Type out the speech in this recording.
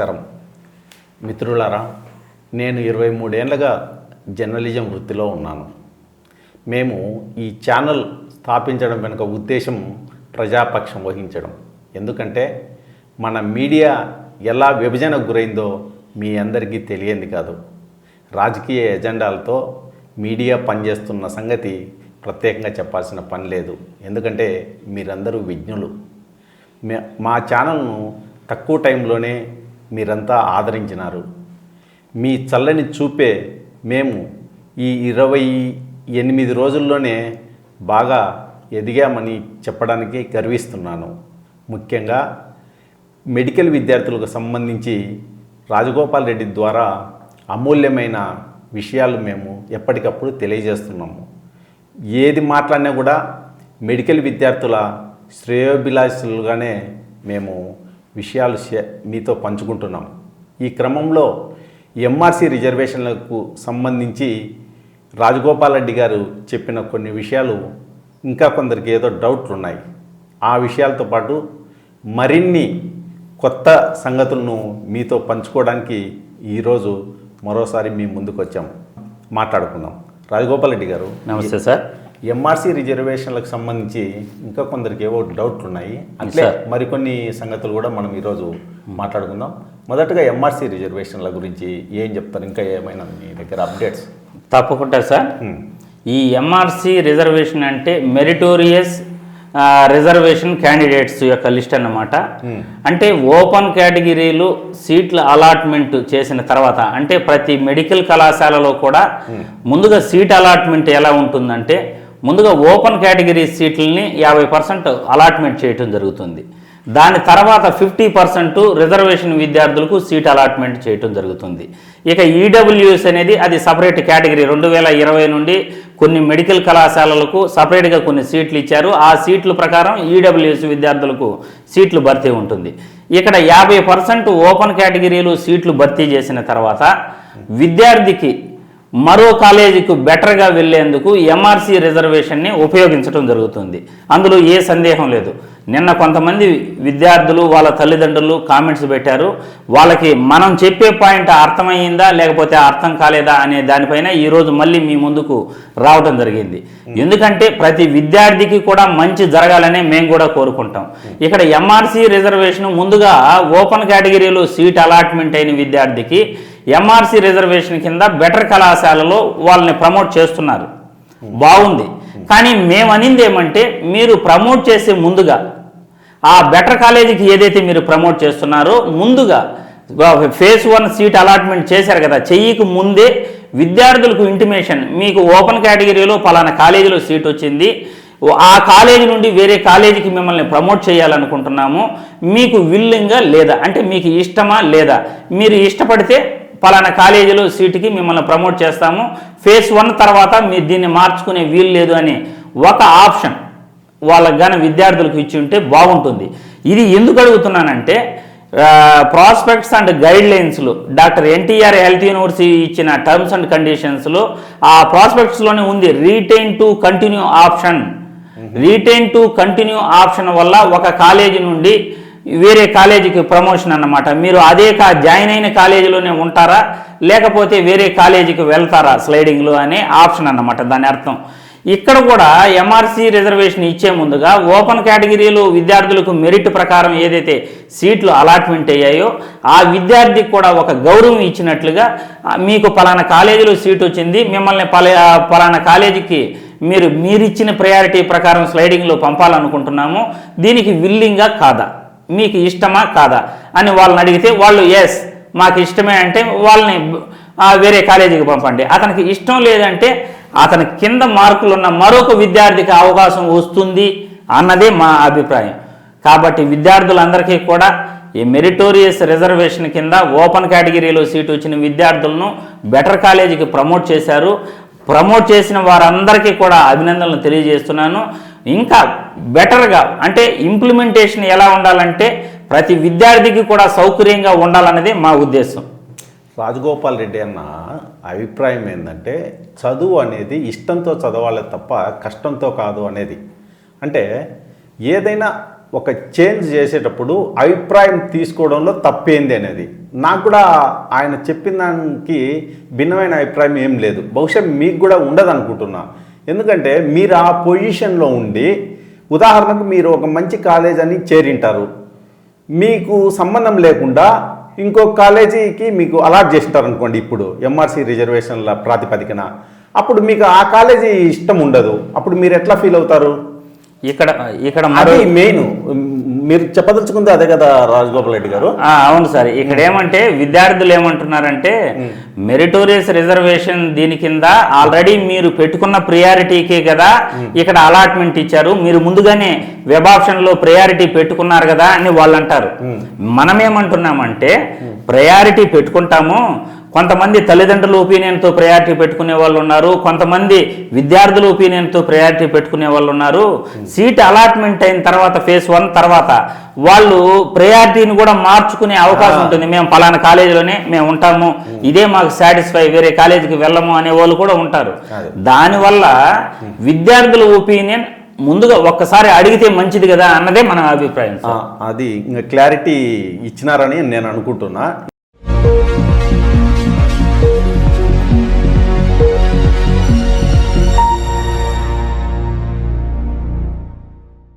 నమస్కారం. మిత్రులారా నేను ఇరవై మూడేళ్ళుగా జర్నలిజం వృత్తిలో ఉన్నాను. మేము ఈ ఛానల్ స్థాపించడం వెనుక ఉద్దేశం ప్రజాపక్షం వహించడం. ఎందుకంటే మన మీడియా ఎలా విభజనకు గురైందో మీ అందరికీ తెలియంది కాదు. రాజకీయ ఎజెండాలతో మీడియా పనిచేస్తున్న సంగతి ప్రత్యేకంగా చెప్పాల్సిన పని లేదు. ఎందుకంటే మీరందరూ విజ్ఞులు. మే- మా ఛానల్ను తక్కువ టైంలోనే మీరంతా ఆదరించినారు. మీ చల్లని చూపే మేము ఈ ఇరవై ఎనిమిది రోజుల్లోనే బాగా ఎదిగామని చెప్పడానికి గర్విస్తున్నాను. ముఖ్యంగా మెడికల్ విద్యార్థులకు సంబంధించి రాజగోపాల్ రెడ్డి ద్వారా అమూల్యమైన విషయాలు మేము ఎప్పటికప్పుడు తెలియజేస్తున్నాము. ఏది మాట్లాడినా కూడా మెడికల్ విద్యార్థుల శ్రేయోభిలాషులుగానే మేము విషయాలు మీతో పంచుకుంటున్నాం. ఈ క్రమంలో ఎంఆర్సి రిజర్వేషన్లకు సంబంధించి రాజగోపాల్ రెడ్డి గారు చెప్పిన కొన్ని విషయాలు ఇంకా కొందరికి ఏదో డౌట్లు ఉన్నాయి ఆ విషయాలతో పాటు మరిన్ని కొత్త సంగతులను మీతో పంచుకోవడానికి ఈరోజు మరోసారి మీ ముందుకు వచ్చాము మాట్లాడుకుందాం. రాజగోపాల్ రెడ్డి గారు నమస్తే సార్. ఎంఆర్సీ రిజర్వేషన్లకు సంబంధించి ఇంకా కొందరికి ఏవో డౌట్లు ఉన్నాయి అట్లే సార్. మరికొన్ని సంగతులు కూడా మనం ఈరోజు మాట్లాడుకుందాం. మొదటగా ఎంఆర్సీ రిజర్వేషన్ల గురించి ఏం చెప్తారు? ఇంకా ఏమైనా మీ దగ్గర అప్డేట్స్? తప్పకుండా సార్. ఈ ఎంఆర్సి రిజర్వేషన్ అంటే మెరిటోరియస్ రిజర్వేషన్ క్యాండిడేట్స్ యొక్క లిస్ట్ అన్నమాట. అంటే ఓపెన్ కేటగిరీలు సీట్ల అలాట్మెంట్ చేసిన తర్వాత అంటే ప్రతి మెడికల్ కళాశాలలో కూడా ముందుగా సీట్ అలాట్మెంట్ ఎలా ఉంటుందంటే ముందుగా ఓపెన్ కేటగిరీ సీట్లని యాభై పర్సెంట్ అలాట్మెంట్ చేయటం జరుగుతుంది. దాని తర్వాత ఫిఫ్టీ పర్సెంట్ రిజర్వేషన్ విద్యార్థులకు సీట్ అలాట్మెంట్ చేయటం జరుగుతుంది. ఇక ఈడబ్ల్యూఎస్ అనేది అది సపరేట్ కేటగిరీ. రెండు వేల ఇరవై నుండి కొన్ని మెడికల్ కళాశాలలకు సపరేట్గా కొన్ని సీట్లు ఇచ్చారు. ఆ సీట్ల ప్రకారం ఈడబ్ల్యూఎస్ విద్యార్థులకు సీట్లు భర్తీ ఉంటుంది. ఇక్కడ యాభై పర్సెంట్ ఓపెన్ కేటగిరీలు సీట్లు భర్తీ చేసిన తర్వాత విద్యార్థికి మరో కాలేజీకి బెటర్గా వెళ్ళేందుకు ఎంఆర్సీ రిజర్వేషన్ని ఉపయోగించడం జరుగుతుంది. అందులో ఏ సందేహం లేదు. నిన్న కొంతమంది విద్యార్థులు వాళ్ళ తల్లిదండ్రులు కామెంట్స్ పెట్టారు. వాళ్ళకి మనం చెప్పే పాయింట్ అర్థమైందా లేకపోతే అర్థం కాలేదా అనే దానిపైన ఈరోజు మళ్ళీ మీ ముందుకు రావడం జరిగింది. ఎందుకంటే ప్రతి విద్యార్థికి కూడా మంచి జరగాలనే మేము కూడా కోరుకుంటాం. ఇక్కడ ఎంఆర్సీ రిజర్వేషన్ ముందుగా ఓపెన్ కేటగిరీలో సీట్ అలాట్మెంట్ అయిన విద్యార్థికి ఎంఆర్సి రిజర్వేషన్ కింద బెటర్ కళాశాలలో వాళ్ళని ప్రమోట్ చేస్తున్నారు. బాగుంది. కానీ మేము అనింది ఏమంటే మీరు ప్రమోట్ చేసే ముందుగా ఆ బెటర్ కాలేజీకి ఏదైతే మీరు ప్రమోట్ చేస్తున్నారో ముందుగా ఫేజ్ వన్ సీట్ అలాట్మెంట్ చేశారు కదా చెయ్యికి ముందే విద్యార్థులకు ఇంటిమేషన్ మీకు ఓపెన్ కేటగిరీలో పలానా కాలేజీలో సీట్ వచ్చింది ఆ కాలేజీ నుండి వేరే కాలేజీకి మిమ్మల్ని ప్రమోట్ చేయాలనుకుంటున్నాము మీకు విల్లింగా లేదా? అంటే మీకు ఇష్టమా లేదా? మీరు ఇష్టపడితే పలానా కాలేజీలో సీటుకి మిమ్మల్ని ప్రమోట్ చేస్తాము. ఫేజ్ వన్ తర్వాత మీరు దీన్ని మార్చుకునే వీలు లేదు అని ఒక ఆప్షన్ వాళ్ళకు కానీ విద్యార్థులకు ఇచ్చి ఉంటే బాగుంటుంది. ఇది ఎందుకు అడుగుతున్నానంటే ప్రాస్పెక్ట్స్ అండ్ గైడ్ లైన్స్లో డాక్టర్ ఎన్టీఆర్ హెల్త్ యూనివర్సిటీ ఇచ్చిన టర్మ్స్ అండ్ కండిషన్స్లో ఆ ప్రాస్పెక్ట్స్లోనే ఉంది. Retain to continue option. Retain to continue option వల్ల ఒక కాలేజీ నుండి వేరే కాలేజీకి ప్రమోషన్ అన్నమాట. మీరు అదే కా జాయిన్ అయిన కాలేజీలోనే ఉంటారా? లేకపోతే వేరే కాలేజీకి వెళ్తారా స్లైడింగ్లో అనే ఆప్షన్ అన్నమాట దాని అర్థం. ఇక్కడ కూడా ఎంఆర్సీ రిజర్వేషన్ ఇచ్చే ముందుగా ఓపెన్ కేటగిరీలో విద్యార్థులకు మెరిట్ ప్రకారం ఏదైతే సీట్లు అలాట్మెంట్ అయ్యాయో ఆ విద్యార్థికి కూడా ఒక గౌరవం ఇచ్చినట్లుగా మీకు పలానా కాలేజీలో సీట్ వచ్చింది మిమ్మల్ని పల పలానా కాలేజీకి మీరు మీరిచ్చిన ప్రయారిటీ ప్రకారం స్లైడింగ్లో పంపాలనుకుంటున్నాము. దీనికి విల్లింగా కాదా? మీకు ఇష్టమా కాదా అని వాళ్ళని అడిగితే వాళ్ళు ఎస్ మాకు ఇష్టమే అంటే వాళ్ళని వేరే కాలేజీకి పంపండి. అతనికి ఇష్టం లేదంటే అతని కింద మార్కులు ఉన్న మరొక విద్యార్థికి అవకాశం వస్తుంది అన్నదే మా అభిప్రాయం. కాబట్టి విద్యార్థులందరికీ కూడా ఈ మెరిటోరియస్ రిజర్వేషన్ కింద ఓపెన్ కేటగిరీలో సీటు వచ్చిన విద్యార్థులను బెటర్ కాలేజీకి ప్రమోట్ చేశారు. ప్రమోట్ చేసిన వారందరికీ కూడా అభినందనలు తెలియజేస్తున్నాను. ఇంకా బెటర్గా అంటే ఇంప్లిమెంటేషన్ ఎలా ఉండాలంటే ప్రతి విద్యార్థికి కూడా సౌకర్యంగా ఉండాలన్నది మా ఉద్దేశం. రాజగోపాల్ రెడ్డి అన్న అభిప్రాయం ఏంటంటే చదువు అనేది ఇష్టంతో చదవాలి తప్ప కష్టంతో కాదు అనేది. అంటే ఏదైనా ఒక చేంజ్ చేసేటప్పుడు అభిప్రాయం తీసుకోవడంలో తప్పేంది అనేది. నాకు కూడా ఆయన చెప్పిన దానికి భిన్నమైన అభిప్రాయం ఏం లేదు. బహుశా మీకు కూడా ఉండదు అనుకుంటున్నా ఎందుకంటే మీరు ఆ పొజిషన్లో ఉండి ఉదాహరణకు మీరు ఒక మంచి కాలేజ్ అని చేరింటారు. మీకు సంబంధం లేకుండా ఇంకో కాలేజీకి మీకు అలాట్ చేస్తారు అనుకోండి ఇప్పుడు ఎంఆర్సీ రిజర్వేషన్ల ప్రాతిపదికన. అప్పుడు మీకు ఆ కాలేజీ ఇష్టం ఉండదు. అప్పుడు మీరు ఎట్లా ఫీల్ అవుతారు? ఇక్కడ ఇక్కడ మరో అది మెయిన్ మీరు చెప్పదలుచుకుంది అదే కదా రాజగోపాల్ రెడ్డి గారు. అవును సార్. ఇక్కడ ఏమంటే విద్యార్థులు ఏమంటున్నారంటే మెరిటోరియస్ రిజర్వేషన్ దీని కింద ఆల్రెడీ మీరు పెట్టుకున్న ప్రియారిటీకే కదా ఇక్కడ అలాట్మెంట్ ఇచ్చారు. మీరు ముందుగానే వెబ్ ఆప్షన్లో ప్రయారిటీ పెట్టుకున్నారు కదా అని వాళ్ళు అంటారు మనం ఏమంటున్నామంటే ప్రయారిటీ పెట్టుకుంటాము. కొంతమంది తల్లిదండ్రుల ఒపీనియన్తో ప్రయారిటీ పెట్టుకునే వాళ్ళు ఉన్నారు కొంతమంది విద్యార్థుల ఒపీనియన్తో ప్రయారిటీ పెట్టుకునే వాళ్ళు ఉన్నారు. సీట్ అలాట్మెంట్ అయిన తర్వాత ఫేజ్ వన్ తర్వాత వాళ్ళు ప్రయారిటీని కూడా మార్చుకునే అవకాశం ఉంటుంది. మేము పలానా కాలేజీలోనే మేము ఉంటాము. ఇదే మాకు సాటిస్ఫై వేరే కాలేజీకి వెళ్ళము అనే వాళ్ళు కూడా ఉంటారు. దానివల్ల విద్యార్థుల ఒపీనియన్ ముందుగా ఒక్కసారి అడిగితే మంచిది కదా అన్నదే మన అభిప్రాయం అది క్లారిటీ ఇచ్చినారని నేను అనుకుంటున్నా.